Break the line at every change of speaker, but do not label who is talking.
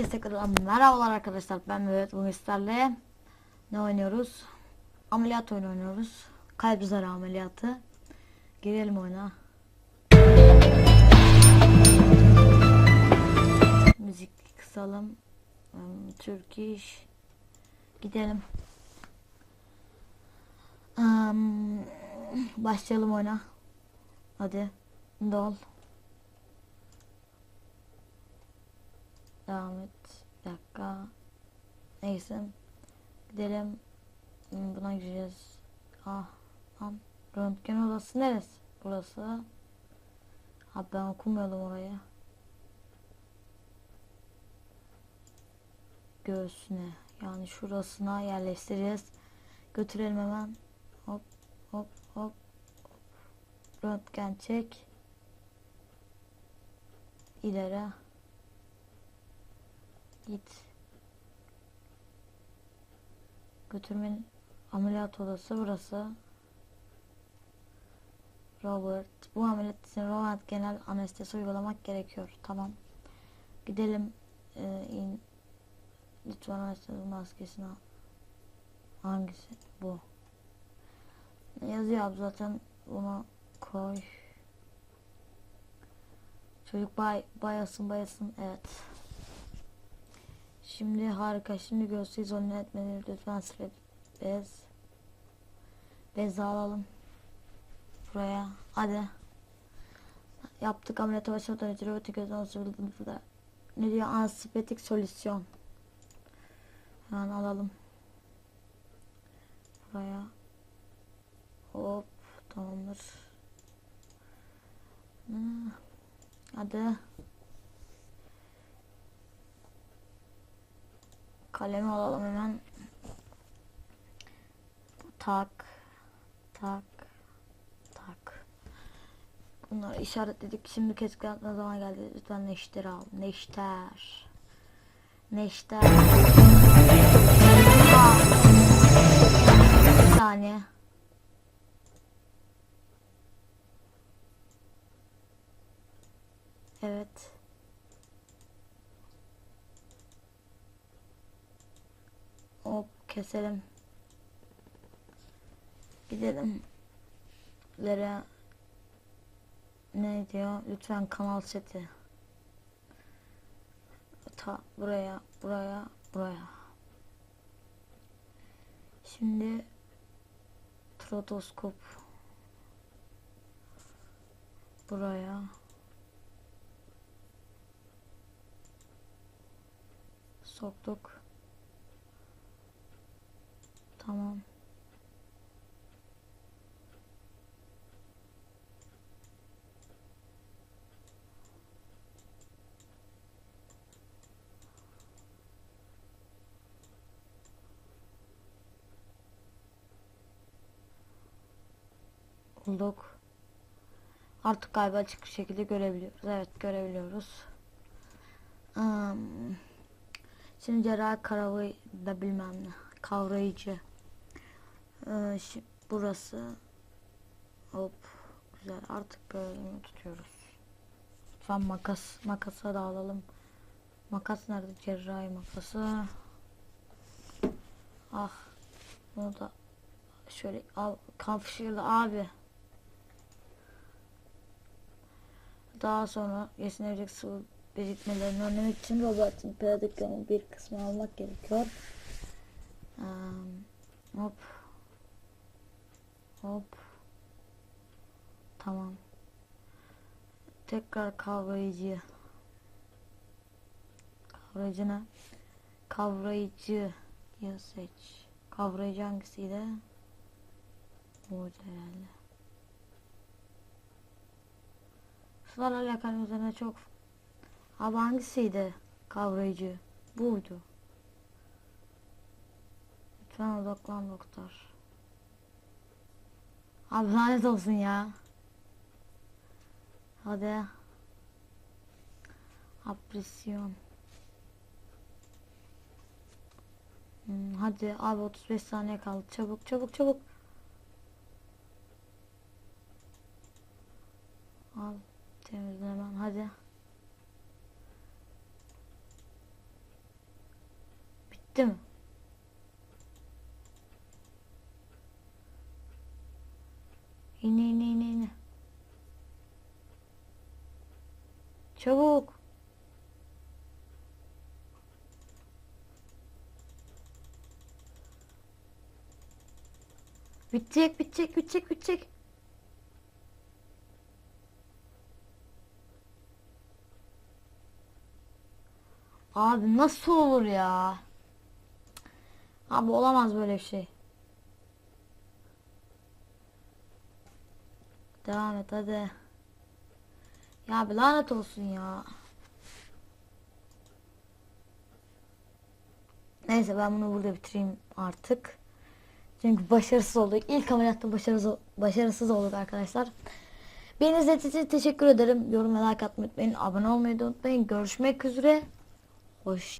Herkese tekrar merhabalar arkadaşlar ben Mehmet bugün sizlerle ne oynuyoruz? Ameliyat oyunu oynuyoruz. Kalp zarı ameliyatı. Girelim oyuna. Müzik kısalım. Hmm, Türk iş. Gidelim. Hmm, başlayalım oyuna. Hadi. Dol. Devam et. Bir dakika. Neyse. Gidelim. Hmm, Buna gireceğiz. Ah. Lan. Röntgen odası neresi? Burası. Ha ben okumuyordum orayı. Göğsüne. Yani şurasına yerleştireceğiz. Götürelim hemen. Hop hop hop. Röntgen çek. İleri. Git. Götürmenin ameliyat odası burası. Robert. Bu ameliyat için Robert genel anestezi uygulamak gerekiyor. Tamam. Gidelim. Ee, in. Lütfen anestezi maskesini al. Hangisi? Bu. Ne yazıyor abi zaten bunu koy. Çocuk bay, bayasın bayasın. Evet. Şimdi harika. Şimdi göğsü izole etmeni lütfen sıfır bez. Bez alalım. Buraya. Hadi. Yaptık ameliyatı başlamadan önce robotik gözden da ne diyor? Ansipetik solüsyon. Hemen alalım. Buraya. Hop. Tamamdır. Hadi. Kalemi alalım hemen. Tak. Tak. Tak. Bunları işaretledik. Şimdi keşke atma zaman geldi. Lütfen neşter al. Neşter. Neşter. Bir saniye. Evet. Hop keselim. Gidelim. Lere ne diyor? Lütfen kanal seti. Ta buraya, buraya, buraya. Şimdi trotoskop buraya. Soktuk. Tamam. Bulduk. Artık galiba açık bir şekilde görebiliyoruz. Evet görebiliyoruz. Hmm. Şimdi cerrahi karavayı da bilmem ne. Kavrayıcı. Ee, şi- burası. Hop. Güzel. Artık böyle tutuyoruz. Lütfen makas. Makası da alalım. Makas nerede? Cerrahi makası. Ah. Bunu da şöyle al. Kavşırlı abi. Daha sonra yesinebilecek su birikmelerini önlemek için robotun pedagoglarının bir kısmını almak gerekiyor. Eee, hop. Hop. Tamam. Tekrar kavrayıcı. Kavrayıcı ne? Kavrayıcı ya seç. Kavrayıcı hangisiydi? Bu herhalde. Sularla alakalı üzerine çok Abi hangisiydi kavrayıcı? Buydu. Lütfen odaklan doktor. Abi lanet olsun ya. Hadi. Apresyon. Hmm, hadi abi 35 saniye kaldı. Çabuk çabuk çabuk. Al temizle hemen hadi. Bitti mi? Çabuk. Bitecek, bitecek, bitecek, bitecek. Abi nasıl olur ya? Abi olamaz böyle bir şey. Devam et hadi. Ya bir lanet olsun ya. Neyse ben bunu burada bitireyim artık. Çünkü başarısız olduk. İlk ameliyatta başarısız, başarısız olduk arkadaşlar. Beni izlediğiniz için teşekkür ederim. Yorum ve like atmayı unutmayın. Abone olmayı unutmayın. Görüşmek üzere. Hoş